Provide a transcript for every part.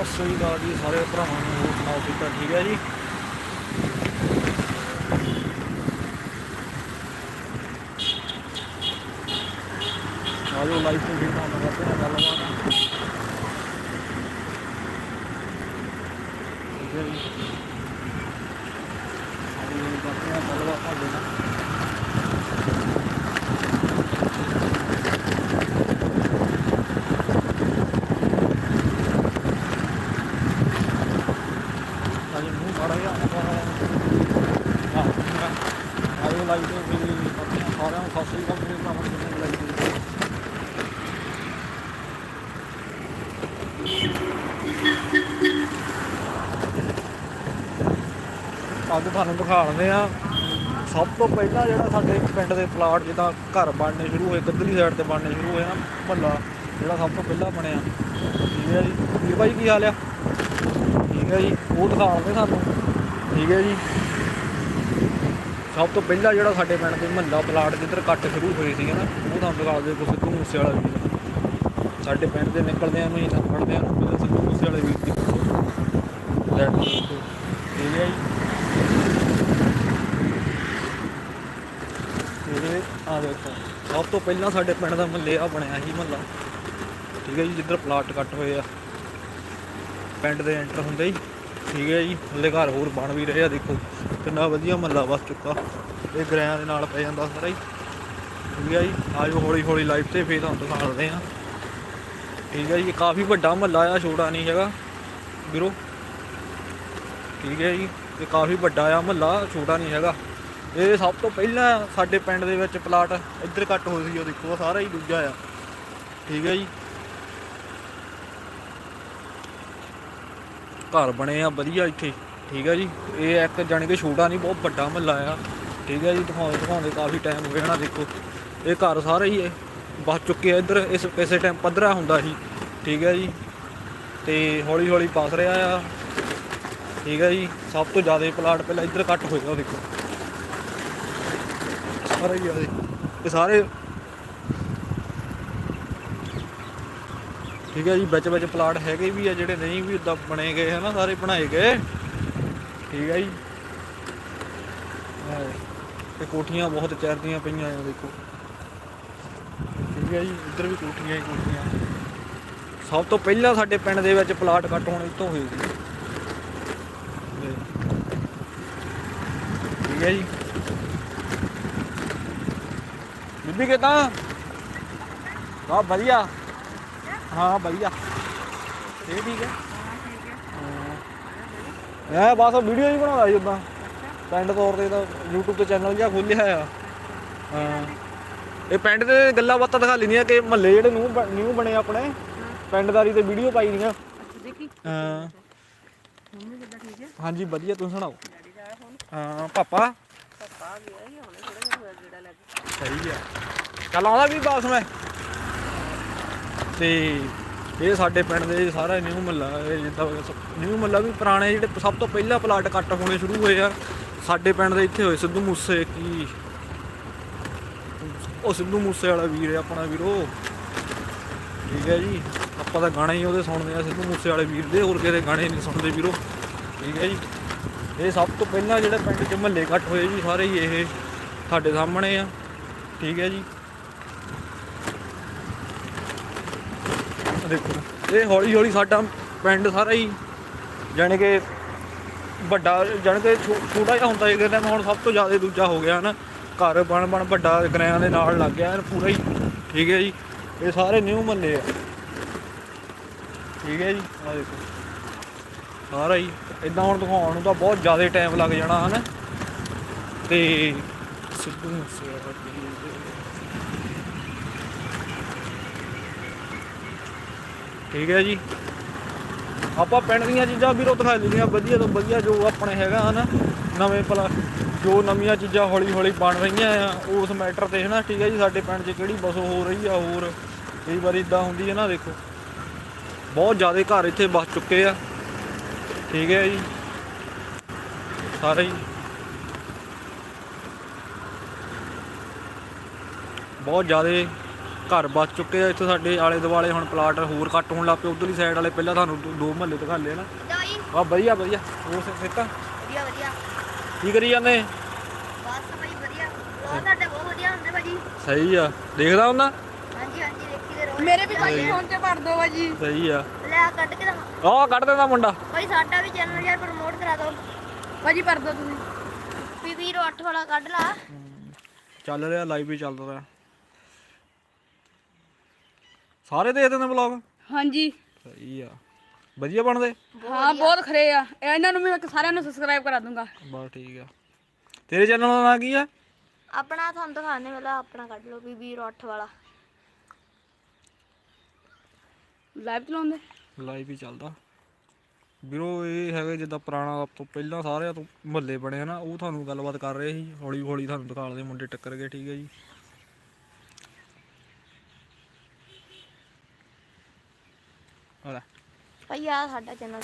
ਸਤਿ ਸ੍ਰੀ ਅਕਾਲ ਜੀ ਸਾਰੇ ਭਰਾਵਾਂ ਨੂੰ, ਹੋਰ ਸੁਣਾਓ ਠੀਕ ਠੀਕ ਹੈ ਜੀ? ਆਜੋ ਲਾਈਵ ਤੇ ਵੀਡੀਓ ਨਾਲ ਕਰਦੇ ਹਾਂ ਗੱਲਬਾਤ ਠੀਕ ਹੈ ਜੀ ਆਜੋ ਕਰਦੇ ਹਾਂ ਗੱਲਬਾਤ ਤੁਹਾਡੇ ਨਾਲ ਅਜੇ ਮੂੰਹ ਮਾੜਾ ਜਿਹਾ ਹਾਂ ਆਜੋ ਲਾਈਵ ਤੇ ਵੀ ਕਰਦੇ ਹਾਂ ਸਾਰਿਆਂ ਨੂੰ ਸਤਿ ਸ੍ਰੀ ਅਕਾਲ ਮੇਰੇ ਭਰਾਵਾਂ ਨੂੰ ਜਿੰਨੇ ਲਾਈਵ ਤੇ ਅੱਜ ਤੁਹਾਨੂੰ ਦਿਖਾ ਦਿੰਦੇ ਆ ਸਭ ਤੋਂ ਪਹਿਲਾਂ ਜਿਹੜਾ ਸਾਡੇ ਪਿੰਡ ਦੇ ਪਲਾਟ ਜਿੱਦਾਂ ਘਰ ਬਣਨੇ ਸ਼ੁਰੂ ਹੋਏ ਕਿੱਧਰਲੀ ਸਾਈਡ ਤੇ ਬਣਨੇ ਸ਼ੁਰੂ ਹੋਏ ਨਾ ਮਹੱਲਾ ਜਿਹੜਾ ਸਭ ਤੋਂ ਪਹਿਲਾਂ ਬਣਿਆ। ਠੀਕ ਹੈ ਜੀ। ਵੀਰ ਭਾਈ, ਕੀ ਹਾਲ ਆ? ਠੀਕ ਹੈ ਜੀ। ਉਹ ਦਿਖਾਉਂਦੇ ਸਾਨੂੰ। ਠੀਕ ਹੈ ਜੀ। ਸਭ ਤੋਂ ਪਹਿਲਾਂ ਜਿਹੜਾ ਸਾਡੇ ਪਿੰਡ ਦੇ ਮਹੱਲਾ ਪਲਾਟ ਜਿੱਧਰ ਕੱਟ ਸ਼ੁਰੂ ਹੋਏ ਸੀਗੇ ਨਾ, ਉਹ ਤੁਹਾਨੂੰ ਦਿਖਾਉਂਦੇ ਕੋ ਸਿੱਧੂ ਮੂਸੇ ਵਾਲਾ ਵੀਰ ਸਾਡੇ ਪਿੰਡ ਦੇ ਨਿਕਲਦੇ ਆ ਮਹੀਨਾ ਹੀ ਨੱਪੜਦੇ ਆ ਸਿੱਧੂ ਮੂਸੇ ਵਾਲੇ ਵੀਰ ਠੀਕ ਹੈ ਜੀ। ਇਹ ਆ ਦੇਖੋ, ਸਭ ਤੋਂ ਪਹਿਲਾਂ ਸਾਡੇ ਪਿੰਡ ਦਾ ਮਹੱਲੇ ਆ ਬਣਿਆ ਸੀ ਮਹੱਲਾ। ਠੀਕ ਹੈ ਜੀ, ਜਿੱਧਰ ਪਲਾਟ ਕੱਟ ਹੋਏ ਆ। ਪਿੰਡ ਦੇ ਐਂਟਰ ਹੁੰਦੇ ਹੀ। ਠੀਕ ਹੈ ਜੀ ਹੱਲੇ ਘਰ ਹੋਰ ਬਣ ਵੀ ਰਹੇ ਆ, ਦੇਖੋ। ਕਿੰਨਾ ਵਧੀਆ ਮਹੱਲਾ ਵਸ ਚੁੱਕਾ। ਇਹ ਗਰਿਆਂ ਦੇ ਨਾਲ ਪੈ ਜਾਂਦਾ ਸਾਰਾ ਹੀ। ਠੀਕ ਹੈ ਜੀ, ਆਜੋ ਹੌਲੀ ਹੌਲੀ ਲਾਈਫ ਤੇ ਫੇਰ ਤੁਹਾਨੂੰ ਦਿਖਾਉਂਦੇ ਆ ਠੀਕ ਹੈ ਜੀ ਕਾਫੀ ਵੱਡਾ ਮਹੱਲਾ ਆ, ਛੋਟਾ ਨਹੀਂ ਹੈਗਾ। ਵੀਰੋ। ਠੀਕ ਹੈ ਜੀ। ਇਹ ਕਾਫੀ ਵੱਡਾ ਆ, ਮਹੱਲਾ ਛੋਟਾ ਨਹੀਂ ਹੈਗਾ। ਇਹ ਸਭ ਤੋਂ ਪਹਿਲਾਂ ਸਾਡੇ ਪਿੰਡ ਦੇ ਵਿੱਚ ਪਲਾਟ ਇੱਧਰ ਕੱਟ ਹੋਏ ਸੀ, ਉਹ ਦੇਖੋ ਸਾਰਾ ਹੀ ਦੂਜਾ ਆ। ਠੀਕ ਹੈ ਜੀ। ਘਰ ਬਣੇ ਆ, ਵਧੀਆ ਇੱਥੇ। ਠੀਕ ਹੈ ਜੀ। ਇਹ ਇੱਕ ਜਾਣੀ ਕਿ ਛੋਟਾ ਨਹੀਂ, ਬਹੁਤ ਵੱਡਾ ਮਹੱਲਾ ਆ। ਠੀਕ ਹੈ ਜੀ, ਦਿਖਾਉਂਦੇ ਦਿਖਾਉਂਦੇ ਕਾਫੀ ਟਾਈਮ ਹੋ ਗਿਆ ਨਾ, ਦੇਖੋ। ਇਹ ਘਰ ਸਾਰੇ ਹੀ ਇਹ ਬਸ ਚੁੱਕੇ ਆ ਇੱਧਰ, ਇਸ ਕਿਸੇ ਟਾਈਮ ਪੱਧਰਾ ਹੁੰਦਾ ਸੀ। ਠੀਕ ਹੈ ਜੀ। ਤੇ ਹੌਲੀ ਹੌਲੀ ਪਸ ਰਿਹਾ ਆ। ਠੀਕ ਹੈ ਜੀ, ਸਭ ਤੋਂ ਜ਼ਿਆਦਾ ਪਲਾਟ ਪਹਿਲਾਂ ਇੱਧਰ ਕੱਟ ਹੋਏਗਾ ਉਹ ਦੇਖੋ। ਸਾਰੇ ਹੀ ਆ ਇਹ। ਸਾਰੇ। ਠੀਕ ਹੈ ਜੀ, ਵਿੱਚ ਵਿੱਚ ਪਲਾਟ ਹੈਗੇ ਵੀ ਆ, ਜਿਹੜੇ ਨਹੀਂ ਵੀ ਉਦਾਂ ਬਣੇ ਗਏ ਹਨਾ, ਸਾਰੇ ਬਣਾਏ ਗਏ। ਠੀਕ ਹੈ ਜੀ। ਆਹ, ਤੇ ਕੋਠੀਆਂ ਬਹੁਤ ਚੜਦੀਆਂ ਪਈਆਂ ਆ, ਦੇਖੋ। ਠੀਕ ਹੈ ਜੀ, ਇੱਧਰ ਵੀ ਕੋਠੀਆਂ ਹੀ ਕੋਠੀਆਂ। ਸਭ ਤੋਂ ਪਹਿਲਾਂ ਸਾਡੇ ਪਿੰਡ ਦੇ ਵਿੱਚ ਪਲਾਟ ਕੱਟ ਹੋਣ ਇੱਥੋਂ ਹੋਏ ਸੀ ਤੇ ਹੈ ਜੀ। ਬੀਬੀ ਕਿਦਾਂ? ਆ ਵਧੀਆ? ਹਾਂ ਵਧੀਆ। ਇਹ ਠੀਕ ਹੈ। ਹਾਂ। ਇਹ ਬਸ ਵੀਡੀਓ ਹੀ ਬਣਾਉਂਦਾ ਸੀ ਉਦਾਂ ਪਿੰਡ ਤੌਰ ਤੇ ਤਾਂ YouTube ਤੇ ਚੈਨਲ ਜਿਹਾ ਖੋਲਿਆ ਆ ਹਾਂ। ਇਹ ਪਿੰਡ ਦੇ ਗੱਲਾਂ ਬਾਤਾਂ ਦਿਖਾ ਲੈਂਦੀਆਂ ਕਿ ਮਹੱਲੇ ਜਿਹੜੇ ਨਿਊ ਨਿਊ ਬਣੇ ਆਪਣੇ। ਪਿੰਡਦਾਰੀ ਤੇ ਵੀਡੀਓ ਪਾਈ ਦੀਆਂ। ਦੇਖੀ। ਹਾਂ। ਮੰਮੀ ਕਿੱਦਾਂ ਠੀਕ ਹੈ? ਹਾਂਜੀ ਵਧੀਆ। ਤੁਸੀਂ ਸੁਣਾਓ? ਹਾਂ, ਪਾਪਾ? ਪਾਪਾ ਗਿਆ ਹੀ ਹੁਣੇ ਥੋੜਾ ਜਿਹਾ ਜਿਹੜਾ ਲੱਗ ਸਹੀ ਆ। ਚੱਲ ਆਉਂਦਾ ਵੀ ਬਾਸ ਮੈਂ। ਤੇ ਇਹ ਸਾਡੇ ਪਿੰਡ ਦੇ ਸਾਰਾ ਨਿਊ ਮੱਲਾ ਜਿੱਦਾਂ ਨਿਊ ਮੱਲਾ ਵੀ ਪੁਰਾਣੇ ਜਿਹੜੇ ਸਭ ਤੋਂ ਪਹਿਲਾਂ ਪਲਾਟ ਕੱਟ ਹੋਣੇ ਸ਼ੁਰੂ ਹੋਏ ਆ। ਸਾਡੇ ਪਿੰਡ ਦੇ ਇੱਥੇ ਹੋਏ ਸਿੱਧੂ ਮੂਸੇ ਕੀ? ਉਹ ਸਿੱਧੂ ਮੂਸੇ ਵਾਲਾ ਵੀਰ ਹੈ ਆਪਣਾ ਵੀਰੋ। ਠੀਕ ਹੈ ਜੀ। ਆਪਾਂ ਤਾਂ ਗਾਣੇ ਹੀ ਉਹਦੇ ਸੁਣਦੇ ਆ, ਸਿੱਧੂ ਮੂਸੇ ਵਾਲੇ ਵੀਰ ਦੇ। ਹੋਰ ਕਿਤੇ ਗਾਣੇ ਨਹੀਂ ਸੁਣਦੇ ਵੀਰੋ। ਠੀਕ ਹੈ ਜੀ। ਇਹ ਸਭ ਤੋਂ ਪਹਿਲਾਂ ਜਿਹੜਾ ਪਿੰਡ 'ਚ ਮਹੱਲੇ ਕੱਟ ਹੋਏ ਜੀ, ਸਾਰੇ ਹੀ ਇਹ ਸਾਡੇ ਸਾਹਮਣੇ ਆ। ਠੀਕ ਹੈ ਜੀ। ਦੇਖੋ, ਇਹ ਹੌਲੀ ਹੌਲੀ ਸਾਡਾ ਪਿੰਡ ਸਾਰਾ ਹੀ ਜਾਣੀ ਕਿ ਵੱਡਾ, ਜਾਣੀ ਕਿ ਛੋ- ਛੋਟਾ ਜਿਹਾ ਹੁੰਦਾ ਇੱਕ ਟਾਈਮ ਹੁਣ ਸਭ ਤੋਂ ਜ਼ਿਆਦਾ ਦੂਜਾ ਹੋ ਗਿਆ ਨਾ ਘਰ ਬਣ ਬਣ ਵੱਡਾ ਗਰਿਆਂ ਦੇ ਨਾਲ ਲੱਗ ਗਿਆ ਐਨ ਪੂਰਾ ਹੀ। ਠੀਕ ਹੈ ਜੀ। ਇਹ ਸਾਰੇ ਨਿਊ ਮੱਲੇ ਆ। ਠੀਕ ਹੈ ਜੀ। ਆ ਦੇਖੋ, ਸਾਰਾ ਹੀ ਇਦਾਂ ਹੁਣ ਦਿਖਾਉਣ ਨੂੰ ਤਾਂ ਬਹੁਤ ਜ਼ਿਆਦਾ ਟਾਈਮ ਲੱਗ ਜਾਣਾ, ਹਨ? ਤੇ ਸਿੱਧੂ ਮੂਸੇਵਾਲਾ। ਠੀਕ ਹੈ ਜੀ। ਆਪਾਂ ਪਿੰਡ ਦੀਆਂ ਚੀਜ਼ਾਂ ਵੀਰੋ ਦਿਖਾ ਲਈਆਂ ਵਧੀਆ ਤੋਂ ਵਧੀਆ ਜੋ ਆਪਣੇ ਹੈਗਾ, ਹਨਾ? ਨਵੇਂ ਪਲਾ ਜੋ ਨਵੀਆਂ ਚੀਜ਼ਾਂ ਹੌਲੀ ਹੌਲੀ ਬਣ ਰਹੀਆਂ ਆ, ਉਸ ਮੈਟਰ ਤੇ, ਹਨਾ? ਠੀਕ ਹੈ ਜੀ, ਸਾਡੇ ਪਿੰਡ 'ਚ ਕਿਹੜੀ ਬਸੋ ਹੋ ਰਹੀ ਆ, ਹੋਰ ਕਈ ਵਾਰੀ ਇਦਾਂ ਹੁੰਦੀ ਹੈ ਨਾ, ਦੇਖੋ। ਬਹੁਤ ਜ਼ਿਆਦਾ ਘਰ ਇੱਥੇ ਬਸ ਚੁੱਕੇ ਆ। ਠੀਕ ਹੈ ਜੀ। ਸਾਰੇ ਹੀ। ਬਹੁਤ ਜ਼ਿਆਦਾ ਘਰ ਬਚ ਚੁੱਕੇ ਆ ਇੱਥੇ ਸਾਡੇ ਆਲੇ ਦੁਆਲੇ ਹੁਣ ਪਲਾਟ ਹੋਰ ਕੱਟ ਹੋਣ ਲੱਗ ਪਏ। ਉਧਰਲੀ ਸਾਈਡ ਵਾਲੇ ਪਹਿਲਾਂ ਤੁਹਾਨੂੰ ਦੋ- ਦੋ ਮਹੱਲੇ ਦਿਖਾ ਲਏ ਨਾ। ਦਾਈ ਆ ਵਧੀਆ ਵਧੀਆ। ਹੋਰ ਸਿੱਤਾ ਵਧੀਆ ਵਧੀਆ। ਕੀ ਕਰੀ ਜਾਂਦੇ? ਬਸ ਭਾਈ ਵਧੀਆ। ਬਹੁਤ ਤੁਹਾਡੇ ਬਹੁਤ ਵਧੀਆ ਹੁੰਦੇ ਭਾਜੀ। ਸਹੀ ਆ। ਦੇਖਦਾ ਹੁੰਦਾ? ਹਾਂਜੀ ਹਾਂਜੀ ਦੇਖੀ ਦੇ ਰਹੋ ਮੇਰੇ ਵੀ ਭਾਜੀ ਫੋਨ ਤੇ ਭਰ ਦੋ ਭਾਜੀ। ਸਹੀ ਆ। ਕੱਢ ਕੇ ਦਵਾਂ ਆਹ ਕੱਢ ਦਿੰਦਾ ਮੁੰਡਾ। ਭਾਈ ਸਾਡਾ ਵੀ ਚੈਨਲ ਯਾਰ ਪ੍ਰਮੋਟ ਕਰਾ ਦਿਓ ਭਾਜੀ ਭਰ ਦੋ ਤੁਸੀਂ ਪੀਵੀ 8 ਵਾਲਾ ਕੱਢ ਲਾ। ਚੱਲ ਰਿਹਾ ਲਾਈਵ ਵੀ ਚੱਲ ਰਿਹਾ। ਸਾਰੇ ਦੇਖਦੇ ਨੇ ਵਲੌਗ ਹਾਂਜੀ। ਸਹੀ ਆ। ਵਧੀਆ ਬਣਦੇ? ਹਾਂ ਬਹੁਤ ਖਰੇ ਆ। ਇਹ ਇਹਨਾਂ ਨੂੰ ਵੀ ਮੈਂ ਸਾਰਿਆਂ ਨੂੰ ਸਬਸਕ੍ਰਾਈਬ ਕਰਾ ਦੂੰਗਾ। ਬਸ ਠੀਕ ਆ। ਤੇਰੇ ਚੈਨਲ ਦਾ ਨਾਂ ਕੀ ਆ? ਆਪਣਾ ਤੁਹਾਨੂੰ ਦਿਖਾਣੇ ਵਾਲਾ ਆਪਣਾ ਕੱਢ ਲਓ ਪੀਵੀ 8 ਵਾਲਾ। ਲਾਈਵ ਚਲਾਉਂਦੇ? ਲਾਈਵ ਹੀ ਚੱਲਦਾ। ਵੀਰੋ ਇਹ ਹੈਗਾ ਜਿੱਦਾਂ ਪੁਰਾਣਾ ਤੋਂ ਪਹਿਲਾਂ ਸਾਰਿਆਂ ਤੋਂ ਮਹੱਲੇ ਬਣੇ ਆ ਨਾ ਉਹ ਤੁਹਾਨੂੰ ਗੱਲਬਾਤ ਕਰ ਰਹੇ ਸੀ। ਹੌਲੀ ਹੌਲੀ ਤੁਹਾਨੂੰ ਦਿਖਾਲਦੇ ਮੁੰਡੇ ਟੱਕਰ ਗਏ ਠੀਕ ਹੈ ਜੀ। ਆ ਲੈ। ਭਾਈ ਆ ਸਾਡਾ ਚੈਨਲ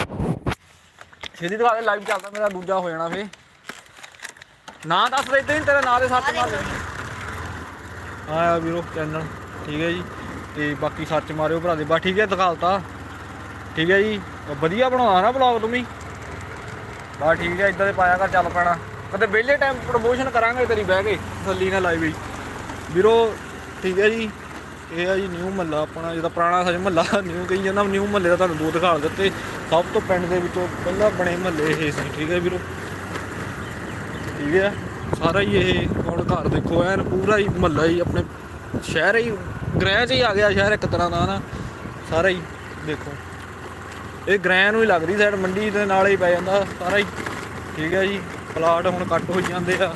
ਛੇਤੀ ਦਿਖਾ ਦੇ ਲਾਈਵ ਚੱਲਦਾ ਮੇਰਾ ਦੂਜਾ ਹੋ ਜਾਣਾ ਫੇ ਨਾਂ ਦੱਸ ਦੇ ਇਦਾਂ ਹੀ ਤੇਰੇ ਨਾਂ ਦੇ ਸੱਚ ਮਾਰ ਦੇ। ਆਇਆ ਵੀਰੋ ਚੈਨਲ ਠੀਕ ਹੈ ਜੀ। ਤੇ ਬਾਕੀ ਸੱਚ ਮਾਰਿਓ ਭਰਾ ਦੇ ਬਾ ਠੀਕ ਹੈ ਦਿਖਾਲਤਾ ਠੀਕ ਹੈ ਜੀ। ਵਧੀਆ ਬਣਾਉਣਾ ਨਾ ਬਲੌਗ ਤੁਮੀ ਬਾ ਠੀਕ ਹੈ ਇਦਾਂ ਦੇ ਪਾਇਆ ਕਰ ਚੱਲ ਪੈਣਾ। ਕਦੇ ਵਿਹਲੇ ਟਾਈਮ ਪ੍ਰੋਮੋਸ਼ਨ ਕਰਾਂਗੇ ਤੇਰੀ ਬਹਿ ਕੇ ਥੱਲੀ ਨਾਲ ਲਾਈਵ ਹੀ। ਵੀਰੋ, ਠੀਕ ਹੈ ਜੀ। ਇਹ ਆ ਜੀ ਨਿਊ ਮਹੱਲਾ ਆਪਣਾ ਜਿਹਦਾ ਪੁਰਾਣਾ ਸਜ ਮਹੱਲਾ ਨਿਊ ਕਹੀ ਜਾਂਦਾ ਨਿਊ ਮਹੱਲੇ ਦਾ ਤੁਹਾਨੂੰ ਦੋ ਦਿਖਾ ਦਿੱਤੇ। ਸਭ ਤੋਂ ਪਿੰਡ ਦੇ ਵਿੱਚੋਂ ਪਹਿਲਾਂ ਬਣੇ ਮਹੱਲੇ ਇਹ ਸੀ, ਠੀਕ ਹੈ ਵੀਰੋ। ਠੀਕ ਹੈ, ਸਾਰਾ ਹੀ ਇਹ, ਹੁਣ ਘਰ ਦੇਖੋ, ਐਨ ਪੂਰਾ ਹੀ ਮਹੱਲਾ ਹੀ, ਆਪਣੇ ਸ਼ਹਿਰ ਹੀ, ਗ੍ਰਹਿ 'ਚ ਹੀ ਆ ਗਿਆ ਸ਼ਹਿਰ ਇੱਕ ਤਰ੍ਹਾਂ ਦਾ ਨਾ। ਸਾਰਾ ਹੀ ਦੇਖੋ। ਇਹ ਗ੍ਰਹਿ ਨੂੰ ਹੀ ਲੱਗਦੀ ਸਾਈਡ ਮੰਡੀ ਦੇ ਨਾਲ ਹੀ ਪੈ ਜਾਂਦਾ ਸਾਰਾ ਹੀ। ਠੀਕ ਹੈ ਜੀ ਪਲਾਟ ਹੁਣ ਕੱਟ ਹੋ ਜਾਂਦੇ ਆ।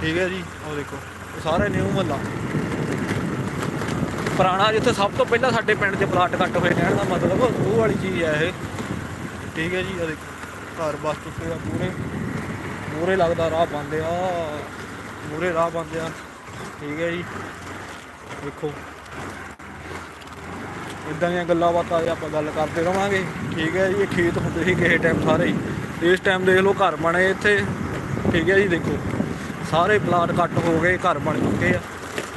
ਠੀਕ ਹੈ ਜੀ ਉਹ ਦੇਖੋ, ਇਹ ਸਾਰਾ ਨਿਊ ਮਹੱਲਾ। ਪੁਰਾਣਾ ਜਿੱਥੇ ਸਭ ਤੋਂ ਪਹਿਲਾਂ ਸਾਡੇ ਪਿੰਡ 'ਚ ਪਲਾਟ ਕੱਟ ਹੋਏ ਕਹਿਣ ਦਾ ਮਤਲਬ, ਉਹ ਵਾਲੀ ਚੀਜ਼ ਹੈ ਇਹ। ਠੀਕ ਹੈ ਜੀ ਇਹ ਦੇਖੋ, ਘਰ ਬਸ ਚੁੱਕੇ ਆ ਪੂਰੇ ਮੂਰੇ ਲੱਗਦਾ ਰਾਹ ਬੰਦ ਆ ਮੂਰੇ ਰਾਹ ਬੰਦ ਆ। ਠੀਕ ਹੈ ਜੀ, ਦੇਖੋ। ਇਦਾਂ ਦੀਆਂ ਗੱਲਾਂ ਬਾਤਾਂ ਆਪਾਂ ਗੱਲ ਕਰਦੇ ਰਵਾਂਗੇ, ਠੀਕ ਹੈ ਜੀ, ਇਹ ਖੇਤ ਹੁੰਦੇ ਸੀ ਕਿਸੇ ਟਾਈਮ ਸਾਰੇ। ਹੀ ਇਸ ਟਾਈਮ ਦੇਖ ਲਓ ਘਰ ਬਣੇ ਇੱਥੇ, ਠੀਕ ਹੈ ਜੀ, ਦੇਖੋ। ਸਾਰੇ ਪਲਾਟ ਕੱਟ ਹੋ ਗਏ, ਘਰ ਬਣ ਚੁੱਕੇ ਆ,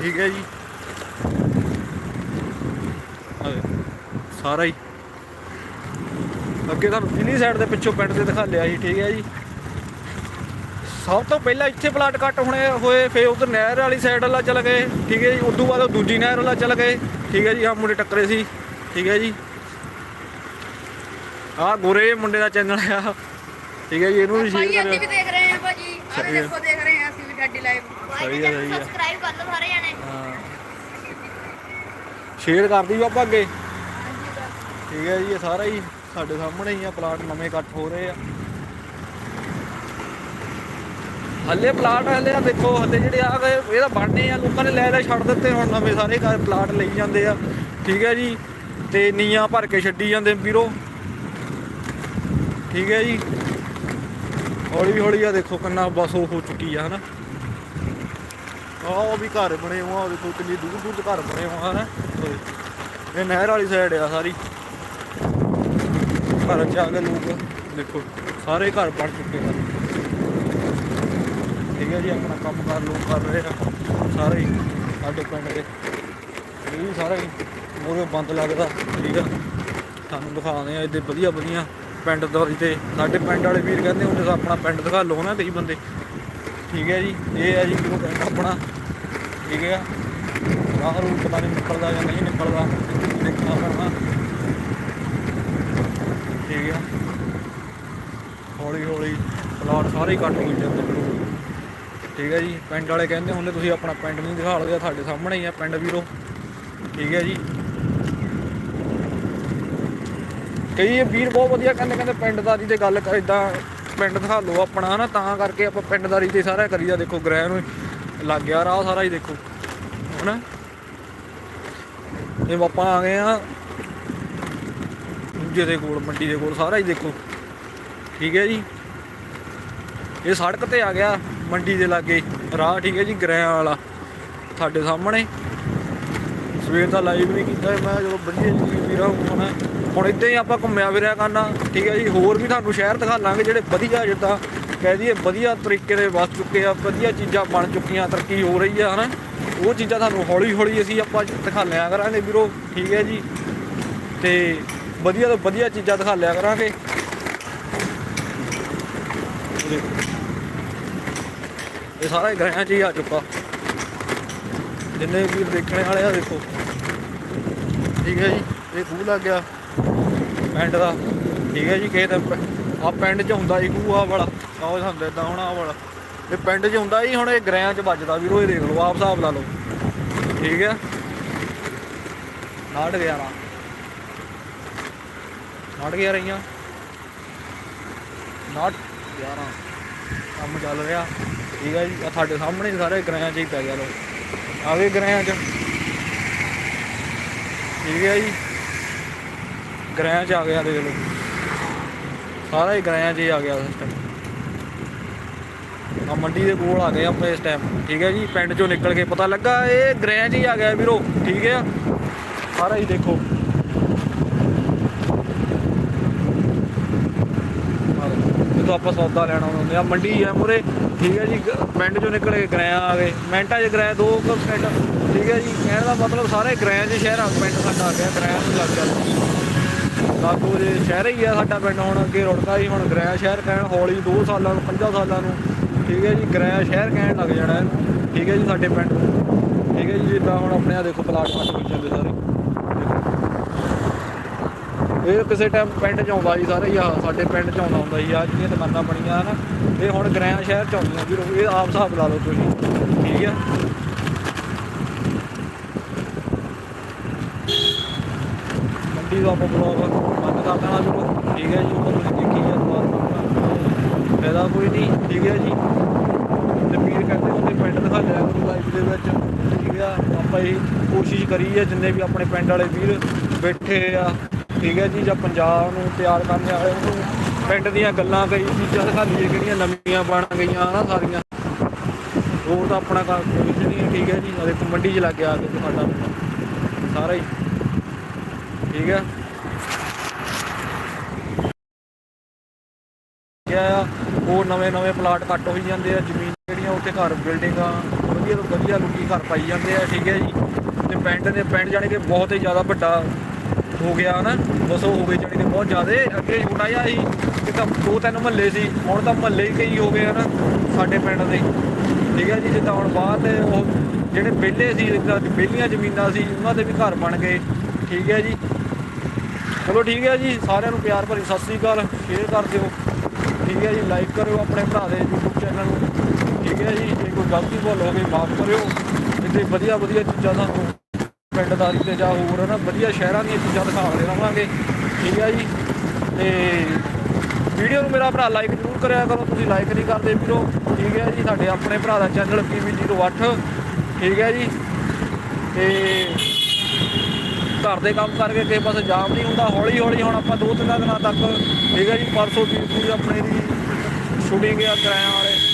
ਠੀਕ ਹੈ ਜੀ। ਸਾਰਾ ਹੀ। ਅੱਗੇ ਤੁਹਾਨੂੰ ਇਨੀ ਸਾਈਡ ਦੇ ਪਿੱਛੋਂ ਪਿੰਡ ਦੇ ਦਿਖਾ ਲਿਆ ਸੀ, ਠੀਕ ਹੈ ਜੀ। ਸਭ ਤੋਂ ਪਹਿਲਾਂ ਇੱਥੇ ਪਲਾਟ ਕੱਟ ਹੋਣੇ ਹੋਏ ਫਿਰ ਉਧਰ ਨਹਿਰ ਵਾਲੀ ਸਾਈਡ ਵਾਲਾ ਚਲ ਗਏ ਠੀਕ ਹੈ ਜੀ। ਉਦੋਂ ਬਾਅਦ ਦੂਜੀ ਨਹਿਰ ਵਾਲਾ ਚਲ ਗਏ ਠੀਕ ਹੈ ਜੀ। ਆ ਮੁੰਡੇ ਟੱਕਰੇ ਸੀ ਠੀਕ ਹੈ ਜੀ। ਆ ਗੋਰੇ ਮੁੰਡੇ ਦਾ ਚੈਨਲ ਆ। ਠੀਕ ਹੈ ਜੀ ਇਹਨੂੰ ਵੀ ਸ਼ੇਅਰ ਕਰਿਓ। ਵੀ ਦੇਖ ਰਹੇ ਹਾਂ ਭਾਜੀ। ਹੈ। ਦੇਖੋ ਦੇਖ ਰਹੇ ਹਾਂ ਅਸੀਂ ਵੀ ਡੱਡੀ ਲਾਈਵ ਸਹੀ ਹੈ, ਸਹੀ ਹੈ। ਸਬਸਕ੍ਰਾਈਬ ਕਰ ਲਓ ਸਾਰੇ ਜਣੇ। ਹਾਂ। ਸ਼ੇਅਰ ਕਰਦੀ ਆਪਾਂ ਅੱਗੇ। ਠੀਕ ਹੈ ਜੀ ਇਹ ਸਾਰਾ ਹੀ ਸਾਡੇ ਸਾਹਮਣੇ ਹੀ ਆ ਪਲਾਟ ਨਵੇਂ ਕੱਟ ਹੋ ਰਹੇ ਆ। ਹੱਲੇ ਪਲਾਟ ਹੱਲੇ ਆ, ਦੇਖੋ ਹੱਲੇ ਜਿਹੜੇ ਆ ਗਏ, ਇਹ ਤਾਂ ਬਣਨੇ ਆ, ਲੋਕਾਂ ਨੇ ਲੈ ਲੈ ਛੱਡ ਦਿੱਤੇ ਹੁਣ ਨਵੇਂ ਸਾਰੇ ਘਰ ਪਲਾਟ ਲਈ ਜਾਂਦੇ ਆ। ਠੀਕ ਹੈ ਜੀ, ਤੇ ਨੀਆਂ ਭਰ ਕੇ ਛੱਡੀ ਜਾਂਦੇ ਵੀਰੋ। ਠੀਕ ਹੈ ਜੀ, ਹੌਲੀ ਹੌਲੀ ਆ ਦੇਖੋ ਕਿੰਨਾ ਬਸ ਉਹ ਹੋ ਚੁੱਕੀ ਆ, ਹਨਾ। ਆਹ ਉਹ ਵੀ ਘਰ ਬਣੇ ਹੋਆ ਉਹ ਦੇਖੋ ਕਿੰਨੀ ਦੂਰ ਦੂਰ ਘਰ ਬਣੇ ਹੋਆ ਹਨ। ਇਹ ਨਹਿਰ ਵਾਲੀ ਸਾਈਡ ਆ ਸਾਰੀ। ਘਰ ਚ ਆ ਕੇ ਲੋਕ ਦੇਖੋ, ਸਾਰੇ ਘਰ ਬਣ ਚੁੱਕੇ ਆ। ਠੀਕ ਹੈ ਜੀ, ਆਪਣਾ ਕੰਮ ਕਰ, ਲੋਕ ਕਰ ਰਹੇ ਆ, ਸਾਰੇ ਹੀ, ਸਾਡੇ ਪਿੰਡ ਦੇ। ਇਹ ਵੀ ਸਾਰਾ ਹੀ, ਮੂਹਰੇ ਬੰਦ ਲੱਗਦਾ, ਠੀਕ ਆ। ਤੁਹਾਨੂੰ ਦਿਖਾਉਂਦੇ ਆ ਇਹਦੇ ਵਧੀਆ ਵਧੀਆ ਪਿੰਡ ਦੌਰੀ ਤੇ ਸਾਡੇ ਪਿੰਡ ਵਾਲੇ ਵੀਰ ਕਹਿੰਦੇ ਹੁੰਦੇ ਆਪਣਾ ਪਿੰਡ ਦਿਖਾ ਲਓ ਨਾ ਤੁਸੀਂ ਬੰਦੇ। ਠੀਕ ਹੈ ਜੀ, ਇਹ ਹੈ ਜੀ ਕਿਉਂ ਪਿੰਡ ਆਪਣਾ, ਠੀਕ ਹੈ। ਬਾਹਰ ਰੂ ਪਤਾ ਨਹੀਂ ਨਿਕਲਦਾ ਜਾਂ ਨਹੀਂ ਨਿਕਲਦਾ, ਦੇਖਣਾ ਪੈਣਾ। ਠੀਕ ਹੈ ਹੌਲੀ ਹੌਲੀ ਪਲਾਟ ਸਾਰੇ ਹੀ ਕੱਟ ਹੋਈ ਜਾਂਦੇ ਠੀਕ ਹੈ ਜੀ, ਪਿੰਡ ਵਾਲੇ ਕਹਿੰਦੇ ਹੁੰਦੇ ਤੁਸੀਂ ਆਪਣਾ ਪਿੰਡ ਨਹੀਂ ਦਿਖਾ ਲਓ ਤੁਹਾਡੇ ਸਾਹਮਣੇ ਹੀ ਆ ਪਿੰਡ ਵੀਰੋ। ਠੀਕ ਹੈ ਜੀ। ਕਈ ਵੀਰ ਬਹੁਤ ਵਧੀਆ ਕਹਿੰਦੇ ਕਹਿੰਦੇ ਪਿੰਡਦਾਰੀ ਤੇ ਗੱਲ ਕਰ ਇਦਾਂ ਪਿੰਡ ਦਿਖਾ ਲਓ ਆਪਣਾ, ਹਨਾ, ਤਾਂ ਕਰਕੇ ਆਪਾਂ ਪਿੰਡਦਾਰੀ ਤੇ ਸਾਰਾ ਕਰੀਦਾ ਦੇਖੋ, ਗ੍ਰਹਿ ਨੂੰ ਲੱਗ ਗਿਆ, ਰਾਹ ਸਾਰਾ ਹੀ ਦੇਖੋ, ਹਨਾ। ਇਹ ਆਪਾਂ ਆ ਗਏ ਆ, ਦੂਜੇ ਦੇ ਕੋਲ, ਮੰਡੀ ਦੇ ਕੋਲ, ਸਾਰਾ ਹੀ ਦੇਖੋ। ਠੀਕ ਹੈ ਜੀ। ਇਹ ਸੜਕ ਤੇ ਆ ਗਿਆ। ਮੰਡੀ ਦੇ ਲਾਗੇ, ਰਾਹ ਠੀਕ ਹੈ ਜੀ ਗ੍ਰਹਿ ਵਾਲਾ, ਤੁਹਾਡੇ ਸਾਹਮਣੇ। ਸਵੇਰ ਦਾ ਲਾਈਵ ਨਹੀਂ ਕੀਤਾ ਮੈਂ ਜਦੋਂ ਵਧੀਆ ਜੀ ਵੀਰਾ ਹੁਣ ਹੁਣ ਇਦਾਂ ਹੀ ਆਪਾਂ ਘੁੰਮਿਆ ਫਿਰਿਆ ਕਰਨਾ, ਠੀਕ ਹੈ ਜੀ, ਹੋਰ ਵੀ ਤੁਹਾਨੂੰ ਸ਼ਹਿਰ ਦਿਖਾ ਲਾਂਗੇ, ਜਿਹੜੇ ਵਧੀਆ ਜਿੱਦਾਂ ਕਹਿ ਦਈਏ, ਵਧੀਆ ਤਰੀਕੇ ਦੇ ਵਸ ਚੁੱਕੇ ਆ, ਵਧੀਆ ਚੀਜ਼ਾਂ ਬਣ ਚੁੱਕੀਆਂ, ਤਰੱਕੀ ਹੋ ਰਹੀ ਆ, ਹਨਾ। ਉਹ ਚੀਜ਼ਾਂ ਤੁਹਾਨੂੰ ਹੌਲੀ ਹੌਲੀ ਅਸੀਂ ਆਪਾਂ ਦਿਖਾ ਲਿਆ ਕਰਾਂਗੇ ਵੀਰੋ, ਠੀਕ ਹੈ ਜੀ। ਤੇ ਵਧੀਆ ਤੋਂ ਵਧੀਆ ਚੀਜ਼ਾਂ ਦਿਖਾ ਲਿਆ ਕਰਾਂਗੇ। ਇਹ ਸਾਰਾ ਗ੍ਰਹਿਆਂ 'ਚ ਹੀ ਆ ਚੁੱਕਾ। ਜਿੰਨੇ ਵੀ ਦੇਖਣੇ ਵਾਲੇ ਆ ਦੇਖੋ। ਠੀਕ ਹੈ ਜੀ ਇਹ ਖੂਹ ਲੱਗ ਗਿਆ। ਪਿੰਡ ਦਾ। ਠੀਕ ਹੈ ਜੀ ਦਾ ਆ ਪਿੰਡ। 'ਚ ਹੁੰਦਾ ਹੀ ਖੂਹ ਆ ਵਾਲਾ। ਆਹ ਹੁੰਦਾ ਇਦਾਂ ਹੁਣ ਆ ਵਾਲਾ। ਇਹ ਪਿੰਡ 'ਚ ਹੁੰਦਾ ਹੀ ਹੁਣ ਇਹ ਗ੍ਰਹਿਆਂ 'ਚ ਵੱਜਦਾ ਵੀਰੋ ਇਹ ਦੇਖ ਲਓ ਆਪ ਹਿਸਾਬ ਲਾ ਲਓ। ਠੀਕ ਹੈ। ਨਾਟ ਗਿਆ ਨਾ। ਨਾਟ ਗਿਆ ਰਹੀਆਂ। ਨਾਟ 11 ਕੰਮ ਚੱਲ ਰਿਹਾ। ਠੀਕ ਹੈ ਜੀ ਆ ਤੁਹਾਡੇ ਸਾਹਮਣੇ ਸਾਰੇ ਗ੍ਰਹਿਆਂ 'ਚ ਹੀ ਪੈ ਗਿਆ ਲੋ ਆ ਗਏ ਗ੍ਰਹਿਆਂ 'ਚ। ਠੀਕ ਹੈ ਜੀ। ਗ੍ਰਹਿਆਂ 'ਚ ਆ ਗਿਆ ਦੇਖ ਲਓ। ਸਾਰਾ ਹੀ ਗ੍ਰਹਿਆਂ 'ਚ ਹੀ ਆ ਗਿਆ ਸਿਸਟਮ ਆ ਮੰਡੀ ਦੇ ਕੋਲ ਆ ਗਏ ਆਪਾਂ ਇਸ ਟਾਈਮ ਠੀਕ ਹੈ ਜੀ, ਪਿੰਡ 'ਚੋਂ ਨਿਕਲ ਕੇ ਪਤਾ ਲੱਗਾ, ਇਹ ਗ੍ਰਹਿਆਂ 'ਚ ਹੀ ਆ ਗਿਆ ਵੀਰੋ। ਠੀਕ ਹੈ ਸਾਰਾ ਹੀ ਦੇਖੋ। ਜਦੋਂ ਆਪਾਂ ਸੌਦਾ ਲੈਣਾ ਹੁੰਦੇ ਆ, ਮੰਡੀ ਆ ਮੁਰੇ ਠੀਕ ਹੈ ਜੀ ਪਿੰਡ ਚੋਂ ਨਿਕਲ ਕੇ ਗ੍ਰਹਿਆਂ ਆ ਗਏ। ਮਿੰਟਾਂ 'ਚ ਗ੍ਰਹਿ, ਦੋ ਕੁ ਪਿੰਡ ਠੀਕ ਹੈ ਜੀ, ਕਹਿਣ ਦਾ ਮਤਲਬ ਸਾਰੇ ਗ੍ਰਹਿਆਂ 'ਚ ਸ਼ਹਿਰ ਆ ਪਿੰਡ ਸਾਡਾ ਆ ਗਿਆ, ਗ੍ਰਹਿਆਂ ਨੂੰ ਲੱਗ ਗਿਆ। ਲਾਗੋ ਜੇ ਸ਼ਹਿਰ ਹੀ ਆ ਸਾਡਾ ਪਿੰਡ, ਹੁਣ ਅੱਗੇ ਰੁੜਦਾ ਜੀ ਹੁਣ ਗ੍ਰਹਿ ਸ਼ਹਿਰ ਕਹਿਣ, ਹੌਲੀ 2 ਸਾਲਾਂ ਨੂੰ 5 ਸਾਲਾਂ ਨੂੰ, ਠੀਕ ਹੈ ਜੀ, ਗ੍ਰਹਿ ਸ਼ਹਿਰ ਕਹਿਣ ਲੱਗ ਜਾਣਾ ਠੀਕ ਹੈ ਜੀ, ਸਾਡੇ ਪਿੰਡ ਨੂੰ। ਠੀਕ ਹੈ ਜੀ, ਜਿੱਦਾਂ ਹੁਣ ਆਪਣੇ ਆ ਦੇਖੋ ਪਲਾਟ ਕੱਟ ਹੋਈ ਜਾਂਦੇ ਸਾਰੇ। ਇਹ ਕਿਸੇ ਟਾਈਮ ਪਿੰਡ ਚ ਆਉਂਦਾ ਜੀ ਸਾਰੇ ਹੀ ਆਹ ਸਾਡੇ ਪਿੰਡ ਚ ਆਉਂਦਾ ਹੁੰਦਾ ਜੀ ਆ ਜਿਹੜੀਆਂ ਦੁਕਾਨਾਂ ਬਣੀਆਂ ਹਨ, ਇਹ ਹੁਣ ਗ੍ਰਹਿਆਂ ਸ਼ਹਿਰ ਚ ਆਉਂਦੀਆਂ ਵੀਰੋ, ਇਹ ਆਪ ਹਿਸਾਬ ਲਾ ਲਓ ਤੁਸੀਂ, ਠੀਕ ਹੈ ਮੰਡੀ ਦਾ ਆਪਾਂ ਬਲੌਗ ਬੰਦ ਕਰ ਦੇਣਾ ਵੀਰੋ, ਠੀਕ ਹੈ ਜੀ, ਉਹ ਤੁਸੀਂ ਦੇਖੀ ਜਾ ਦੁਬਾਰਾ ਫਾਇਦਾ ਕੋਈ ਨਹੀਂ, ਠੀਕ ਹੈ ਜੀ। ਤੇ ਵੀਰ ਕਹਿੰਦੇ ਉਹਦੇ ਪਿੰਡ ਦਿਖਾ ਲਿਆ ਕਰੋ ਲਾਈਵ ਦੇ ਵਿੱਚ, ਠੀਕ ਆ, ਆਪਾਂ ਇਹ ਕੋਸ਼ਿਸ਼ ਕਰੀ ਹੈ ਜਿੰਨੇ ਵੀ ਆਪਣੇ ਪਿੰਡ ਵਾਲੇ ਵੀਰ ਬੈਠੇ ਆ ਠੀਕ ਹੈ ਜੀ, ਜਾਂ ਪੰਜਾਬ ਨੂੰ ਤਿਆਰ ਕਰਨ ਵਾਲੇ ਉਹਨੂੰ ਪਿੰਡ ਦੀਆਂ ਗੱਲਾਂ ਕਈ ਚੀਜ਼ਾਂ ਦਿਖਾ ਕਿਹੜੀਆਂ ਨਵੀਆਂ ਬਣ ਗਈਆਂ ਨਾ ਸਾਰੀਆਂ। ਹੋਰ ਤਾਂ ਆਪਣਾ ਕੰਮ ਕੋਈ ਨਹੀਂ ਠੀਕ ਹੈ ਜੀ ਆ ਮੰਡੀ 'ਚ ਲੱਗ ਗਿਆ ਆ ਸਾਡਾ ਪਿੰਡ। ਸਾਰਾ ਹੀ, ਠੀਕ ਹੈ। ਆ ਹੋਰ ਨਵੇਂ ਨਵੇਂ ਪਲਾਟ ਕੱਟ ਹੋਈ ਜਾਂਦੇ ਆ, ਜ਼ਮੀਨ ਜਿਹੜੀਆਂ ਉੱਥੇ ਘਰ ਬਿਲਡਿੰਗਾਂ ਵਧੀਆ ਤੋਂ ਵਧੀਆ ਲੋਕੀ ਘਰ ਪਾਈ ਜਾਂਦੇ ਆ, ਠੀਕ ਹੈ ਜੀ। ਤੇ ਪਿੰਡ ਦੇ, ਪਿੰਡ ਜਾਣੀ ਕਿ ਬਹੁਤ ਹੀ ਜ਼ਿਆਦਾ ਵੱਡਾ ਹੋ ਗਿਆ ਨਾ ਬਸ ਉਹ ਹੋ ਗਏ ਜਾਣੀ ਕਿ ਬਹੁਤ ਜ਼ਿਆਦਾ, ਅੱਗੇ ਛੋਟਾ ਜਿਹਾ ਸੀ, ਇੱਕ ਤਾਂ ਦੋ ਤਿੰਨ ਮਹੱਲੇ ਸੀ, ਹੁਣ ਤਾਂ ਮਹੱਲੇ ਹੀ ਕਈ ਹੋ ਗਏ ਹਨ, ਸਾਡੇ ਪਿੰਡ ਦੇ। ਠੀਕ ਹੈ ਜੀ, ਜਿੱਦਾਂ ਹੁਣ ਬਾਅਦ ਉਹ ਜਿਹੜੇ ਵਿਹਲੇ ਸੀ, ਜਿੱਦਾਂ ਵਿਹਲੀਆਂ ਜ਼ਮੀਨਾਂ ਸੀ, ਉਹਨਾਂ ਦੇ ਵੀ ਘਰ ਬਣ ਗਏ। ਠੀਕ ਹੈ ਜੀ। ਚਲੋ ਠੀਕ ਹੈ ਜੀ, ਸਾਰਿਆਂ ਨੂੰ ਪਿਆਰ ਭਰੀ ਸਤਿ ਸ੍ਰੀ ਅਕਾਲ ਸ਼ੇਅਰ ਕਰ ਦਿਓ। ਠੀਕ ਹੈ ਜੀ ਲਾਈਕ ਕਰਿਓ ਆਪਣੇ ਭਰਾ ਦੇ YouTube ਚੈਨਲ ਨੂੰ। ਠੀਕ ਹੈ ਜੀ, ਜੇ ਕੋਈ ਗਲਤੀ ਭੁੱਲ ਹੋ ਗਈ ਮਾਫ ਕਰਿਓ। ਇੱਥੇ ਵਧੀਆ ਵਧੀਆ ਚੀਜ਼ਾਂ ਤੁਹਾਨੂੰ ਪਿੰਡਦਾਰੀ ਤੇ ਜਾਂ ਹੋਰ ਹੈ ਨਾ ਵਧੀਆ ਸ਼ਹਿਰਾਂ ਦੀਆਂ ਚੀਜ਼ਾਂ ਦਿਖਾਉਂਦੇ ਰਹਾਂਗੇ ਠੀਕ ਹੈ ਜੀ? ਤੇ ਵੀਡੀਓ ਨੂੰ ਮੇਰਾ ਭਰਾ ਲਾਈਕ ਜ਼ਰੂਰ ਕਰਿਆ ਕਰੋ, ਤੁਸੀਂ ਲਾਈਕ ਨਹੀਂ ਕਰਦੇ ਵੀਰੋ। ਠੀਕ ਹੈ ਜੀ? ਸਾਡੇ ਆਪਣੇ ਭਰਾ ਦਾ ਚੈਨਲ PV08 ਠੀਕ ਹੈ ਜੀ? ਤੇ ਘਰ ਦੇ ਕੰਮ ਕਰਕੇ ਕਿਸੇ ਪਾਸੇ ਜਾਮ ਨਹੀਂ ਹੁੰਦਾ ਹੌਲੀ ਹੌਲੀ ਹੁਣ ਆਪਾਂ ਦੋ ਤਿੰਨ ਦਿਨਾਂ ਤੱਕ, ਠੀਕ ਹੈ ਜੀ? ਪਰਸੋਂ ਦੀ ਪੂਰੀ ਆਪਣੇ ਦੀ ਸ਼ੂਟਿੰਗ ਆ, ਕਿਰਾਇਆਂ ਵਾਲੇ।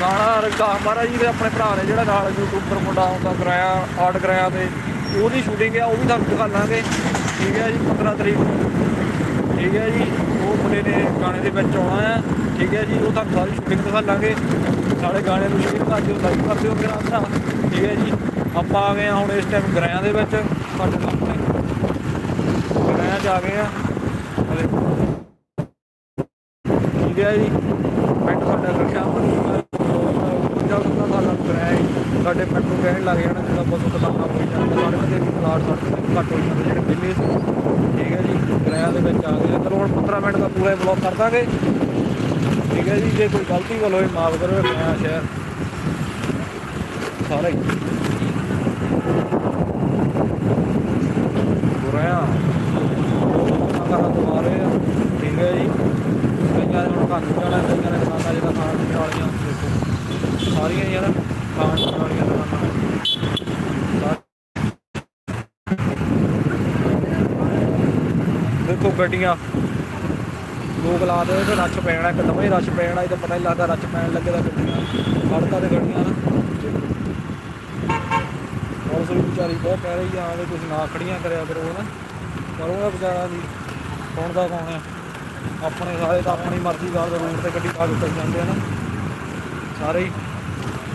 ਗਾਣਾ ਰਗਾ, ਮਹਾਰਾਜ ਜੀ ਦੇ ਆਪਣੇ ਭਰਾ ਨੇ ਜਿਹੜਾ ਨਾਲ ਯੂਟਿਊਬਰ ਮੁੰਡਾ ਆਉਂਦਾ ਕਿਰਾਇਆ ਆਰਟ ਕਰਾਇਆ ਤੇ ਉਹਦੀ ਸ਼ੂਟਿੰਗ ਆ, ਉਹ ਵੀ ਤੁਹਾਨੂੰ ਦਿਖਾ ਦਿਖਾਵਾਂਗੇ ਠੀਕ ਹੈ ਜੀ 15 ਤਰੀਕ ਨੂੰ। ਠੀਕ ਹੈ ਜੀ, ਉਹ ਮੁੰਡੇ ਨੇ ਗਾਣੇ ਦੇ ਵਿੱਚ ਆਉਣਾ ਆ ਠੀਕ ਹੈ ਜੀ, ਉਹ ਤੁਹਾਨੂੰ ਸਾਰੀ ਸ਼ੂਟਿੰਗ ਦਿਖਾ ਲਾਂਗੇ ਨਾਲੇ ਗਾਣੇ ਨੂੰ ਸ਼ੇਅਰ ਕਰ ਦਿਓ ਲਾਈਕ ਕਰ ਦਿਓ ਮੇਰਾ ਭਰਾ। ਠੀਕ ਹੈ ਜੀ, ਆਪਾਂ ਆ ਗਏ ਆ ਹੁਣ ਇਸ ਟਾਈਮ ਗਰਾਇਆਂ ਦੇ ਵਿੱਚ, ਸਾਡੇ ਸਾਹਮਣੇ ਗਰਾਇਆਂ 'ਚ ਆ ਗਏ ਆ ਠੀਕ ਹੈ ਜੀ ਪਿੰਡ ਸਾਡਾ ਰੱਖਿਆ ਜਦ ਤੱਕ ਸਾਡਾ ਗਰਾਇਆ ਸਾਡੇ ਪਿੰਡ ਨੂੰ ਕਹਿਣ ਲੱਗ ਜਾਣਾ ਜਿਹੜਾ ਦੁਕਾਨਾਂ ਹੋਈ ਜਾਂਦੇ ਸਾਰੇ ਦੇ ਵੀ ਪਲਾਟ ਸਾਡੇ ਘੱਟ ਹੋਈ ਜਾਂਦੇ ਜਿਹੜੇ ਬਿੱਲੇ ਸੀ। ਠੀਕ ਹੈ ਜੀ ਗਰਾਇਆਂ ਦੇ ਵਿੱਚ ਆ ਗਏ ਚਲੋ ਹੁਣ 15 ਮਿੰਟ ਦਾ ਪੂਰਾ ਬਲੌਗ ਕਰ ਦਾਂਗੇ। ਠੀਕ ਹੈ ਜੀ, ਜੇ ਕੋਈ ਗਲਤੀ ਗੱਲ ਹੋਏ, ਮਾਫ ਕਰੋ ਮੈਂ ਸ਼ਹਿਰ ਸਾਰੇ। ਹੀ ਗੁਰਿਆ ਕਰਾ ਦੁਆਰੇ ਆ ਠੀਕ ਹੈ ਜੀ। ਕਈਆਂ ਨੇ ਹੁਣ ਘਰ ਨੂੰ ਜਾਣਾ, ਕਈਆਂ ਨੇ ਦੁਕਾਨਾਂ ਜਿਹੜਾ ਖਾਣ ਪੀਣ ਵਾਲੀਆਂ ਦੇਖੋ। ਸਾਰੀਆਂ ਹੀ ਖਾਣ ਪੀਣ ਵਾਲੀਆਂ ਦੁਕਾਨਾਂ। ਦੇਖੋ ਗੱਡੀਆਂ। ਲੋਕ ਲਾ ਦੇ ਤੇ ਰੱਛ ਪੈਣਾ, ਇੱਕ ਦਮ ਹੀ ਰੱਛ ਪੈਣਾ, ਇਹ ਤਾਂ ਪਤਾ ਹੀ ਲੱਗਦਾ ਰੱਛ ਪੈਣ ਲੱਗੇ ਤਾਂ ਗੱਡੀਆਂ। ਸੜਕਾਂ ਤੇ ਗੱਡੀਆਂ ਨਾ। ਪੁਲਿਸ ਵੀ ਵਿਚਾਰੀ, ਬਹੁਤ ਕਹਿ ਰਹੀ ਆ, ਵੀ ਤੁਸੀਂ ਨਾ ਖੜੀਆਂ ਕਰਿਆ ਕਰੋ ਨਾ। ਕਰੋ ਵਿਚਾਰਾ ਵੀ ਕੌਣ ਦਾ ਕੌਣ ਆ? ਆਪਣੇ ਸਾਰੇ ਤਾਂ ਆਪਣੀ ਮਰਜ਼ੀ ਦਾ ਰੋਡ ਤੇ ਗੱਡੀ ਪਾ ਕੇ ਚੱਲ ਜਾਂਦੇ ਆ ਨਾ। ਸਾਰੇ ਹੀ।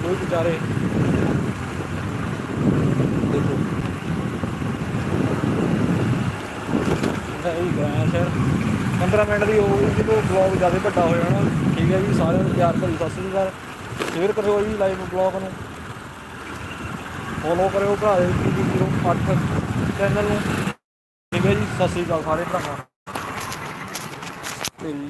ਕੋਈ ਵਿਚਾਰੇ। ਇਹ ਗਾਇਆ ਸ਼ਹਿਰ। 15 ਮਿੰਟ ਦੀ ਹੋ ਗਈ, ਜਦੋਂ ਬਲੌਗ ਜ਼ਿਆਦਾ ਵੱਡਾ ਹੋ ਜਾਣਾ ਠੀਕ ਹੈ ਜੀ ਸਾਰਿਆਂ ਨੂੰ ਪਿਆਰ ਭਰੀ ਸਤਿ ਸ੍ਰੀ ਅਕਾਲ। ਸ਼ੇਅਰ ਕਰਿਓ ਜੀ ਲਾਈਵ ਬਲੌਗ ਨੂੰ। ਫੋਲੋ ਕਰਿਓ ਭਰਾ ਦੇ ਜੀ 08 ਚੈਨਲ ਨੂੰ। ਠੀਕ ਹੈ ਜੀ, ਸਤਿ ਸ੍ਰੀ ਅਕਾਲ ਸਾਰੇ ਭਰਾਵਾਂ। ਨੂੰ ਤੇਰੀ